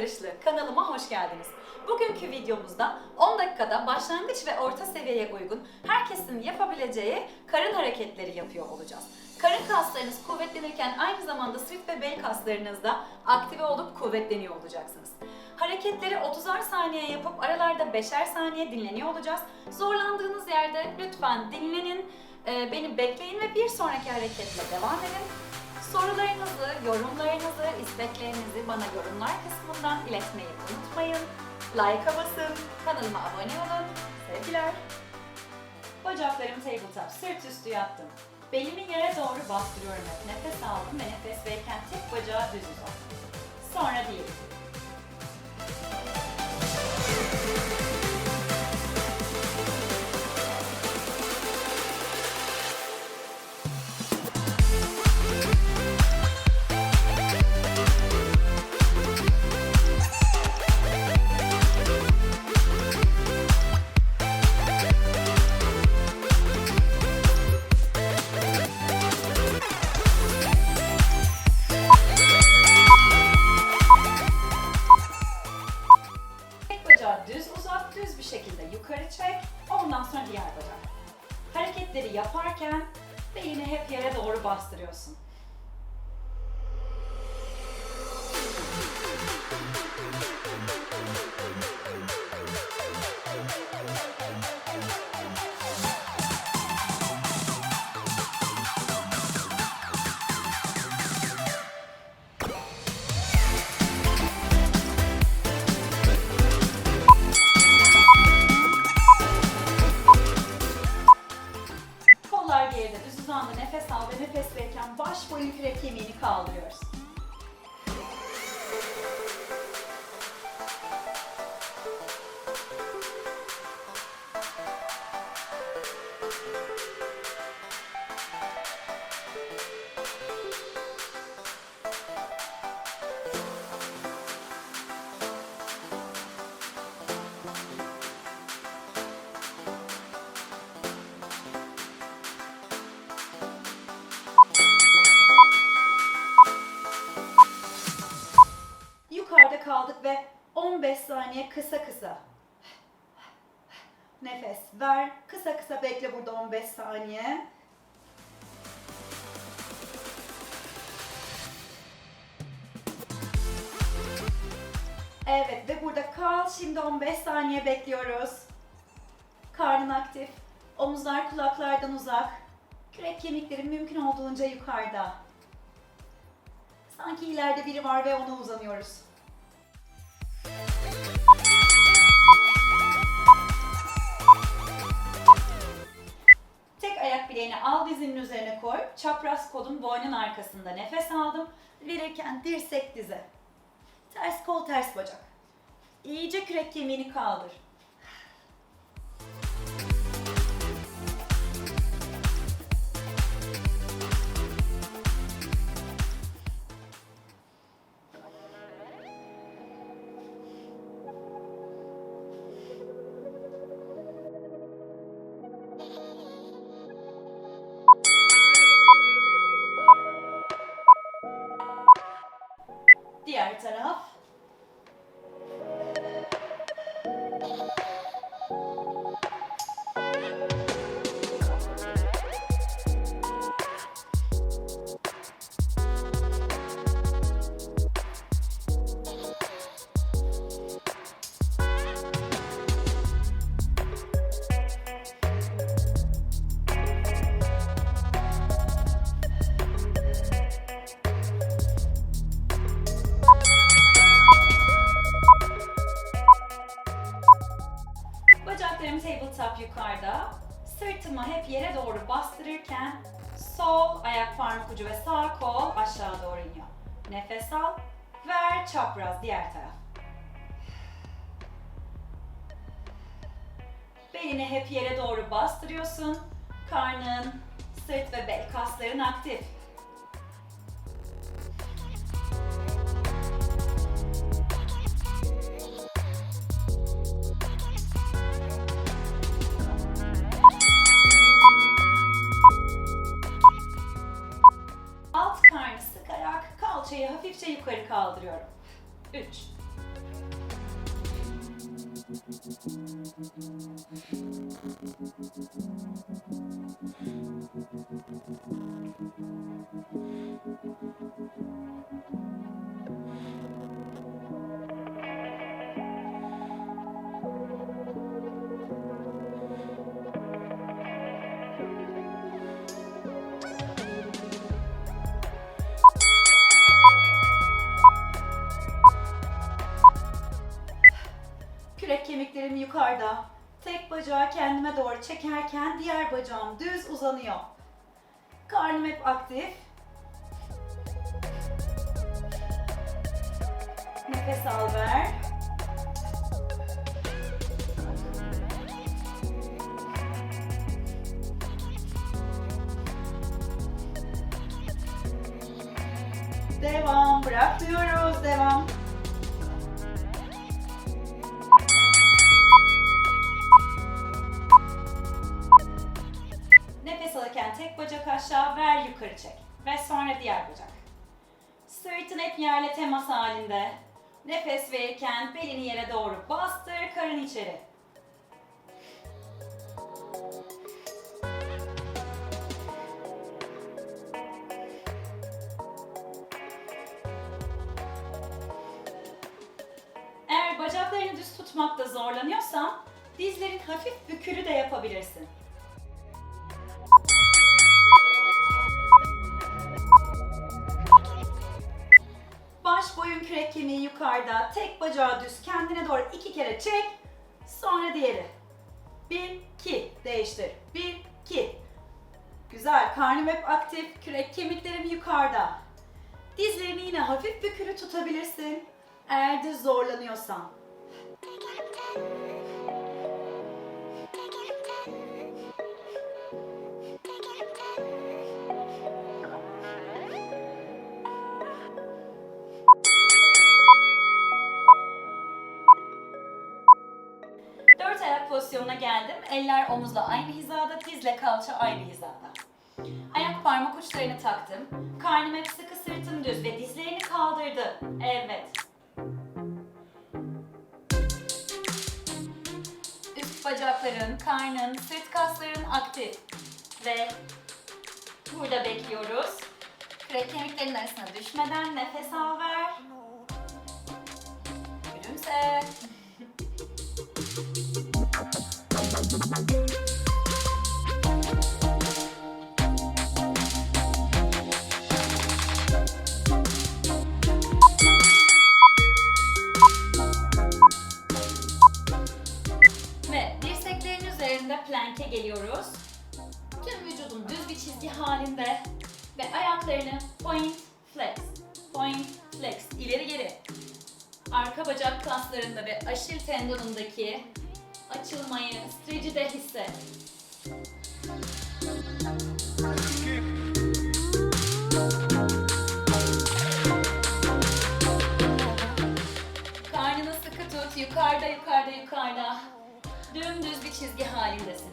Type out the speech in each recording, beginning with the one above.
Barışlı. Kanalıma hoş geldiniz. Bugünkü videomuzda 10 dakikada başlangıç ve orta seviyeye uygun herkesin yapabileceği karın hareketleri yapıyor olacağız. Karın kaslarınız kuvvetlenirken aynı zamanda sırt ve bel kaslarınız da aktive olup kuvvetleniyor olacaksınız. Hareketleri 30'ar saniye yapıp aralarda 5'er saniye dinleniyor olacağız. Zorlandığınız yerde lütfen dinlenin, beni bekleyin ve bir sonraki hareketle devam edin. Sorularınızı, yorumlarınızı, isteklerinizi bana yorumlar kısmından iletmeyi unutmayın. Like'a basın, kanalıma abone olun. Sevgiler. Bacaklarım tabletop, sırt üstü yattım. Belimi yere doğru bastırıyorum hep. Nefes aldım ve nefes verirken tek bacağı düz uzattım. Sonra diğeri. Hareketleri yaparken belini hep yere doğru bastırıyorsun. Kaldık ve 15 saniye kısa kısa. Nefes ver. Kısa kısa bekle burada 15 saniye. Evet ve burada kal. Şimdi 15 saniye bekliyoruz. Karnın aktif. Omuzlar kulaklardan uzak. Kürek kemikleri mümkün olduğunca yukarıda. Sanki ileride biri var ve ona uzanıyoruz. Bileğini al dizinin üzerine koy. Çapraz kolun boynun arkasında nefes aldım. Verirken dirsek dize. Ters kol ters bacak. İyice kürek kemiğini kaldır. Bacaklarım tabletop yukarıda. Sırtımı hep yere doğru bastırırken sol ayak parmak ucu ve sağ kol aşağı doğru iniyor. Nefes al. Ver çapraz diğer taraf. Belini hep yere doğru bastırıyorsun. Karnın, sırt ve bel kasların aktif. Yukarıda. Tek bacağı kendime doğru çekerken diğer bacağım düz uzanıyor. Karnım hep aktif. Nefes al ver. Devam. Bırakmıyoruz. Devam. Ve sonra diğer bacak. Sırtın hep yerle temas halinde. Nefes verirken belini yere doğru bastır, karın içeri. Eğer bacaklarını düz tutmakta zorlanıyorsan dizlerin hafif bükülü de yapabilirsin. Baş boyun kürek kemiği yukarıda. Tek bacağı düz kendine doğru iki kere çek. Sonra diğeri. Bir, iki. Değiştir. Bir, iki. Güzel. Karnım hep aktif. Kürek kemiklerim yukarıda. Dizlerini yine hafif bükülü tutabilirsin. Eğer de zorlanıyorsan. Pozisyonuna geldim. Eller omuzla aynı hizada, dizle kalça aynı hizada. Ayak parmak uçlarını taktım. Karnım hep sıkı, sırtım düz ve dizlerini kaldırdı. Evet. Üst bacakların, karnın, sırt kasların aktif. Ve burada bekliyoruz. Kürek kemiklerin arasına düşmeden nefes al ver. Gülümse. Ve dirseklerin üzerinde plank'e geliyoruz. Tüm vücudun düz bir çizgi halinde ve ayaklarını point flex, point flex ileri geri. Arka bacak kaslarında ve aşil tendonundaki açılmayı stretch'i de hisset. Karnını sıkı tut, yukarıda yukarıda yukarıda. Dümdüz bir çizgi halindesin.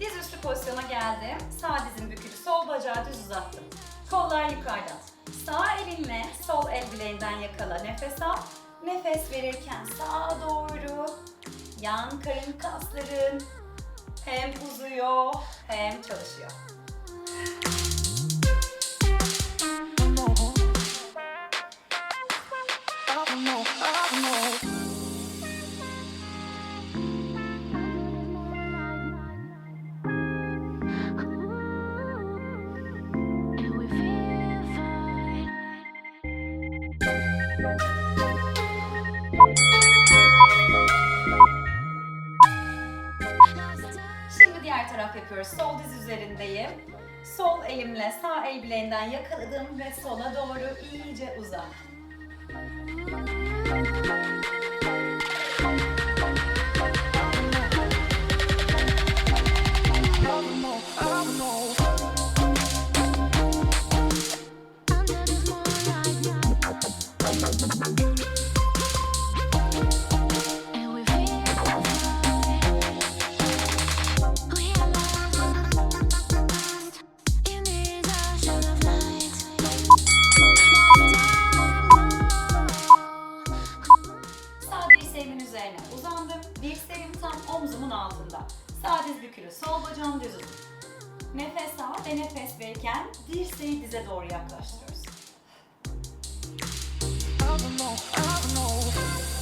Diz üstü pozisyona geldim. Sağ dizim bükülü, bacağı düz uzattım. Kollar yukarıda. Sağ elinle sol el bileğinden yakala. Nefes al. Nefes verirken sağa doğru yan karın kasların hem uzuyor hem çalışıyor. Diğer taraf yapıyoruz. Sol diz üzerindeyim. Sol elimle sağ el bileğinden yakaladım ve sola doğru iyice aslında. Sağ diz bükülü, sol bacağım düz olur. Nefes al ve nefes verirken dirseği dize doğru yaklaştırıyoruz. I don't know, I don't know.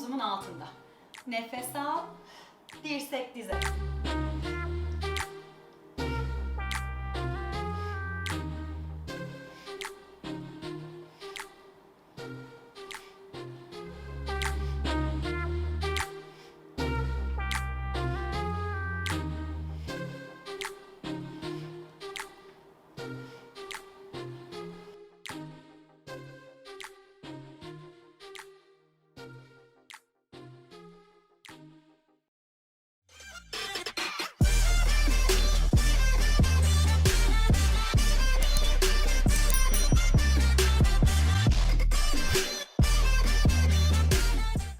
Omzumun altında. Nefes al. Dirsek dize.